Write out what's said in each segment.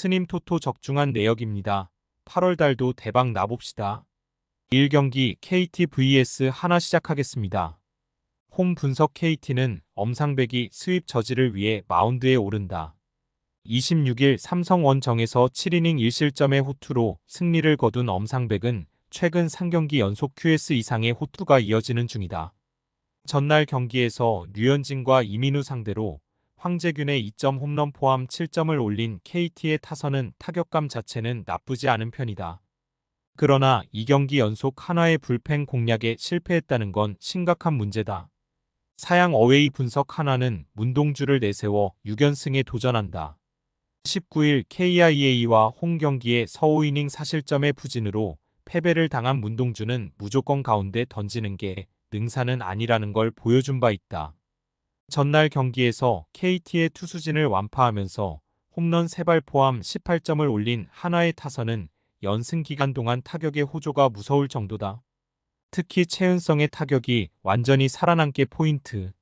스님 토토 적중한 내역입니다. 8월 달도 대박 나봅시다. 1경기 KT vs 하나 시작하겠습니다. 홈 분석 KT는 엄상백이 스윕 저지를 위해 마운드에 오른다. 26일 삼성 원정에서 7이닝 1실점의 호투로 승리를 거둔 엄상백은 최근 3경기 연속 QS 이상의 호투가 이어지는 중이다. 전날 경기에서 류현진과 이민우 상대로 황재균의 2점 홈런 포함 7점을 올린 KT의 타선은 타격감 자체는 나쁘지 않은 편이다. 그러나 2경기 연속 한화의 불펜 공략에 실패했다는 건 심각한 문제다. 사양 어웨이 분석 한화는 문동주를 내세워 6연승에 도전한다. 19일 KIA와 홈 경기의 서호 이닝 사실점의 부진으로 패배를 당한 문동주는 무조건 가운데 던지는 게 능사는 아니라는 걸 보여준 바 있다. 전날 경기에서 KT의 투수진을 완파하면서 홈런 3발 포함 18점을 올린 하나의 타선은 연승 기간 동안 타격의 호조가 무서울 정도다. 특히 최은성의 타격이 완전히 살아남게 포인트.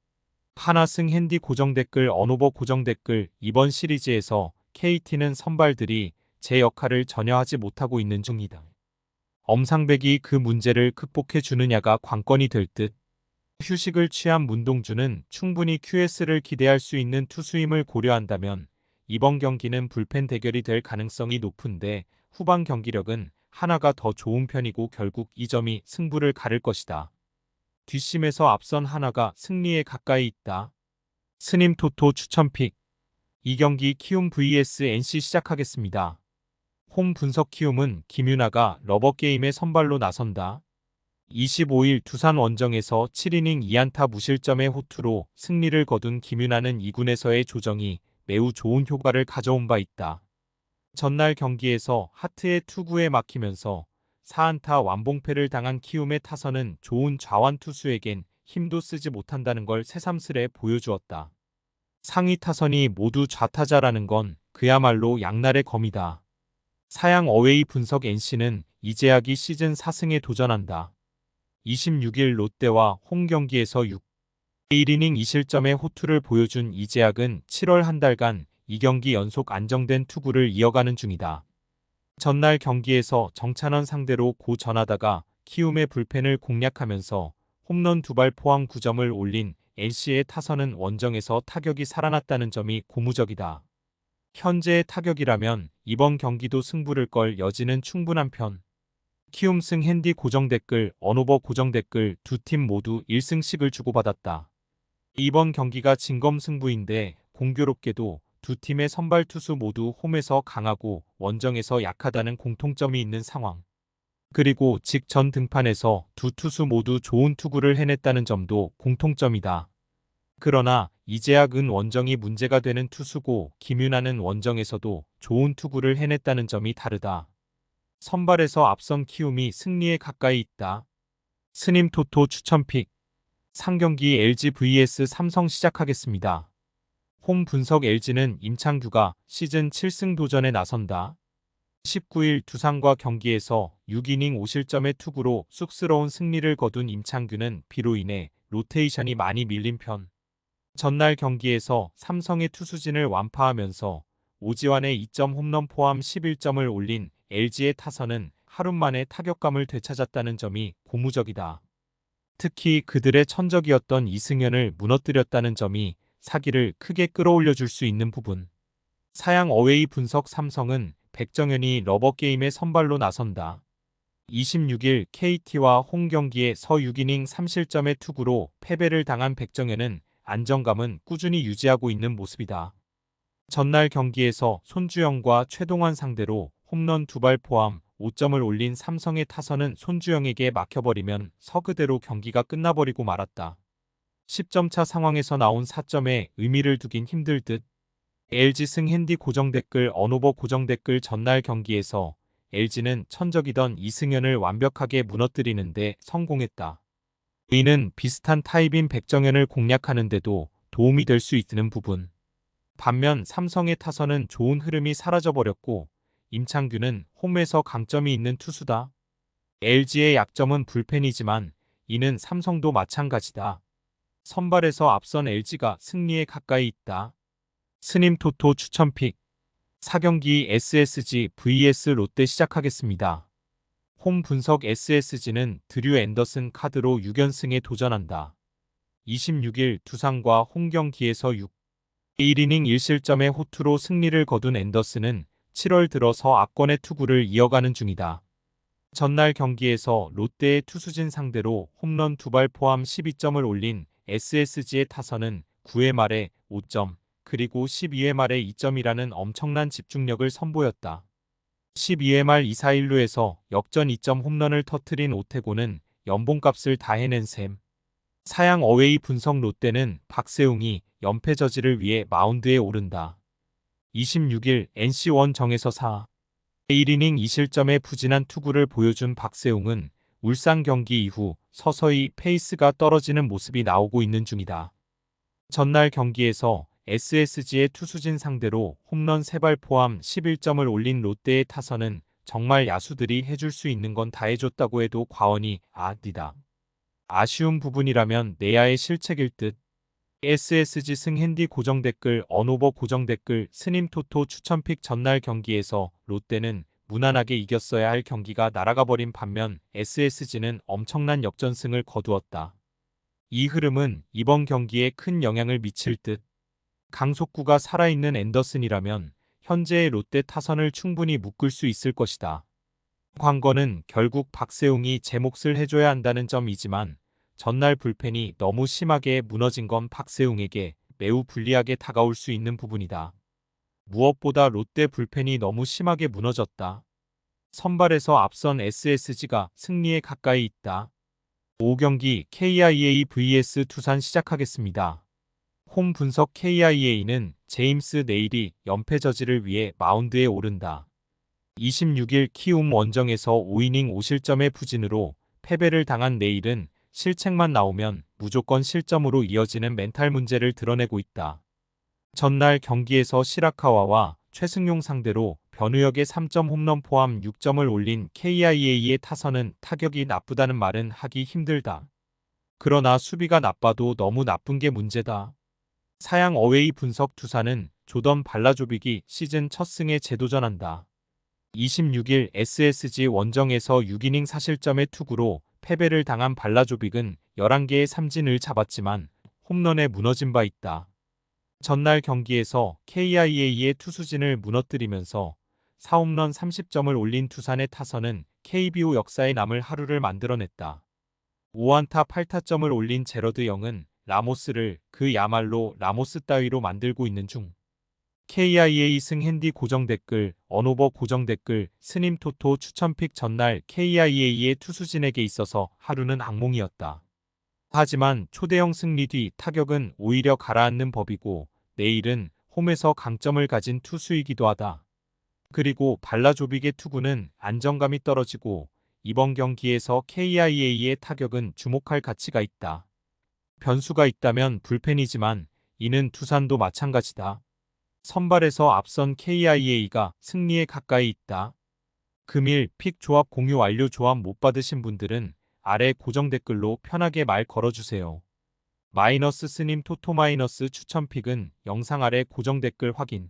하나승 핸디 고정 댓글 언오버 고정 댓글 이번 시리즈에서 KT는 선발들이 제 역할을 전혀 하지 못하고 있는 중이다. 엄상백이 그 문제를 극복해 주느냐가 관건이 될 듯. 휴식을 취한 문동주는 충분히 QS를 기대할 수 있는 투수임을 고려한다면 이번 경기는 불펜 대결이 될 가능성이 높은데 후반 경기력은 하나가 더 좋은 편이고 결국 이 점이 승부를 가를 것이다. 뒷심에서 앞선 하나가 승리에 가까이 있다. 스님 토토 추천픽 이 경기 키움 vs NC 시작하겠습니다. 홈 분석 키움은 김윤아가 러버게임에 선발로 나선다. 25일 두산 원정에서 7이닝 2안타 무실점의 호투로 승리를 거둔 김윤아는 2군에서의 조정이 매우 좋은 효과를 가져온 바 있다. 전날 경기에서 하트의 투구에 막히면서 4안타 완봉패를 당한 키움의 타선은 좋은 좌완 투수에겐 힘도 쓰지 못한다는 걸 새삼스레 보여주었다. 상위 타선이 모두 좌타자라는 건 그야말로 양날의 검이다. 사양 어웨이 분석 NC는 이재학이 시즌 4승에 도전한다. 26일 롯데와 홈 경기에서 6, 1이닝 2실점의 호투를 보여준 이재학은 7월 한 달간 2경기 연속 안정된 투구를 이어가는 중이다. 전날 경기에서 정찬원 상대로 고 전하다가 키움의 불펜을 공략하면서 홈런 두발 포함 9점을 올린 NC의 타선은 원정에서 타격이 살아났다는 점이 고무적이다. 현재의 타격이라면 이번 경기도 승부를 걸 여지는 충분한 편. 키움승 핸디 고정 댓글, 언오버 고정 댓글 두 팀 모두 1승씩을 주고받았다. 이번 경기가 진검 승부인데 공교롭게도 두 팀의 선발 투수 모두 홈에서 강하고 원정에서 약하다는 공통점이 있는 상황. 그리고 직전 등판에서 두 투수 모두 좋은 투구를 해냈다는 점도 공통점이다. 그러나 이재학은 원정이 문제가 되는 투수고 김윤아는 원정에서도 좋은 투구를 해냈다는 점이 다르다. 선발에서 앞선 키움이 승리에 가까이 있다. 스님 토토 추천픽 상경기 LG vs 삼성 시작하겠습니다. 홈 분석 LG는 임창규가 시즌 7승 도전에 나선다. 19일 두산과 경기에서 6이닝 5실점의 투구로 쑥스러운 승리를 거둔 임창규는 비로 인해 로테이션이 많이 밀린 편. 전날 경기에서 삼성의 투수진을 완파하면서 오지환의 2점 홈런 포함 11점을 올린 LG의 타선은 하루 만에 타격감을 되찾았다는 점이 고무적이다. 특히 그들의 천적이었던 이승현을 무너뜨렸다는 점이 사기를 크게 끌어올려 줄 수 있는 부분. 사양 어웨이 분석 삼성은 백정현이 러버게임의 선발로 나선다. 26일 KT와 홈 경기에 서 6이닝 3실점의 투구로 패배를 당한 백정현은 안정감은 꾸준히 유지하고 있는 모습이다. 전날 경기에서 손주영과 최동환 상대로 홈런 두 발 포함 5점을 올린 삼성의 타선은 손주영에게 막혀버리면 서그대로 경기가 끝나버리고 말았다. 10점 차 상황에서 나온 4점에 의미를 두긴 힘들 듯. LG 승 핸디 고정 댓글 언오버 고정 댓글 전날 경기에서 LG는 천적이던 이승현을 완벽하게 무너뜨리는데 성공했다. 이는 비슷한 타입인 백정현을 공략하는데도 도움이 될 수 있는 부분. 반면 삼성의 타선은 좋은 흐름이 사라져버렸고 임창규는 홈에서 강점이 있는 투수다. LG의 약점은 불펜이지만 이는 삼성도 마찬가지다. 선발에서 앞선 LG가 승리에 가까이 있다. 스님 토토 추천픽 4경기 SSG vs 롯데 시작하겠습니다. 홈 분석 SSG는 드류 앤더슨 카드로 6연승에 도전한다. 26일 두산과 홈 경기에서 6, 1이닝 1실점의 호투로 승리를 거둔 앤더슨은 7월 들어서 압권의 투구를 이어가는 중이다. 전날 경기에서 롯데의 투수진 상대로 홈런 두 발 포함 12점을 올린 SSG의 타선은 9회 말에 5점, 그리고 12회 말에 2점이라는 엄청난 집중력을 선보였다. 12회 말 2사 1루에서 역전 2점 홈런을 터트린 오태고는 연봉값을 다 해낸 셈. 사양 어웨이 분석 롯데는 박세웅이 연패 저지를 위해 마운드에 오른다. 26일 NC 원정에서 4. 1이닝 2실점의 부진한 투구를 보여준 박세웅은 울산 경기 이후 서서히 페이스가 떨어지는 모습이 나오고 있는 중이다. 전날 경기에서 SSG의 투수진 상대로 홈런 3발 포함 11점을 올린 롯데의 타선은 정말 야수들이 해줄 수 있는 건 다 해줬다고 해도 과언이 아니다. 아쉬운 부분이라면 내야의 실책일 듯. SSG 승 핸디 고정 댓글 언오버 고정 댓글 스님 토토 추천픽 전날 경기에서 롯데는 무난하게 이겼어야 할 경기가 날아가 버린 반면 SSG는 엄청난 역전승을 거두었다. 이 흐름은 이번 경기에 큰 영향을 미칠 듯. 강속구가 살아있는 앤더슨이라면 현재의 롯데 타선을 충분히 묶을 수 있을 것이다. 관건은 결국 박세웅이 제 몫을 해줘야 한다는 점이지만 전날 불펜이 너무 심하게 무너진 건 박세웅에게 매우 불리하게 다가올 수 있는 부분이다. 무엇보다 롯데 불펜이 너무 심하게 무너졌다. 선발에서 앞선 SSG가 승리에 가까이 있다. 5경기 KIA vs 두산 시작하겠습니다. 홈 분석 KIA는 제임스 네일이 연패 저지를 위해 마운드에 오른다. 26일 키움 원정에서 5이닝 5실점의 부진으로 패배를 당한 네일은 실책만 나오면 무조건 실점으로 이어지는 멘탈 문제를 드러내고 있다. 전날 경기에서 시라카와와 최승용 상대로 변우혁의 3점 홈런 포함 6점을 올린 KIA의 타선은 타격이 나쁘다는 말은 하기 힘들다. 그러나 수비가 나빠도 너무 나쁜 게 문제다. 사양 어웨이 분석 투사는 조던 발라조빅이 시즌 첫 승에 재도전한다. 26일 SSG 원정에서 6이닝 사실점의 투구로 패배를 당한 발라조빅은 11개의 삼진을 잡았지만 홈런에 무너진 바 있다. 전날 경기에서 KIA의 투수진을 무너뜨리면서 4홈런 30점을 올린 두산의 타선은 KBO 역사에 남을 하루를 만들어냈다. 5안타 8타점을 올린 제러드 영은 라모스를 그 야말로 라모스 따위로 만들고 있는 중. KIA 승 핸디 고정 댓글, 언오버 고정 댓글, 스님 토토 추천픽 전날 KIA의 투수진에게 있어서 하루는 악몽이었다. 하지만 초대형 승리 뒤 타격은 오히려 가라앉는 법이고 내일은 홈에서 강점을 가진 투수이기도 하다. 그리고 발라조빅의 투구는 안정감이 떨어지고 이번 경기에서 KIA의 타격은 주목할 가치가 있다. 변수가 있다면 불펜이지만 이는 두산도 마찬가지다. 선발에서 앞선 KIA가 승리에 가까이 있다. 금일 픽 조합 공유 완료 조합 못 받으신 분들은 아래 고정 댓글로 편하게 말 걸어주세요. 마이너스 스님 토토 마이너스 추천 픽은 영상 아래 고정 댓글 확인.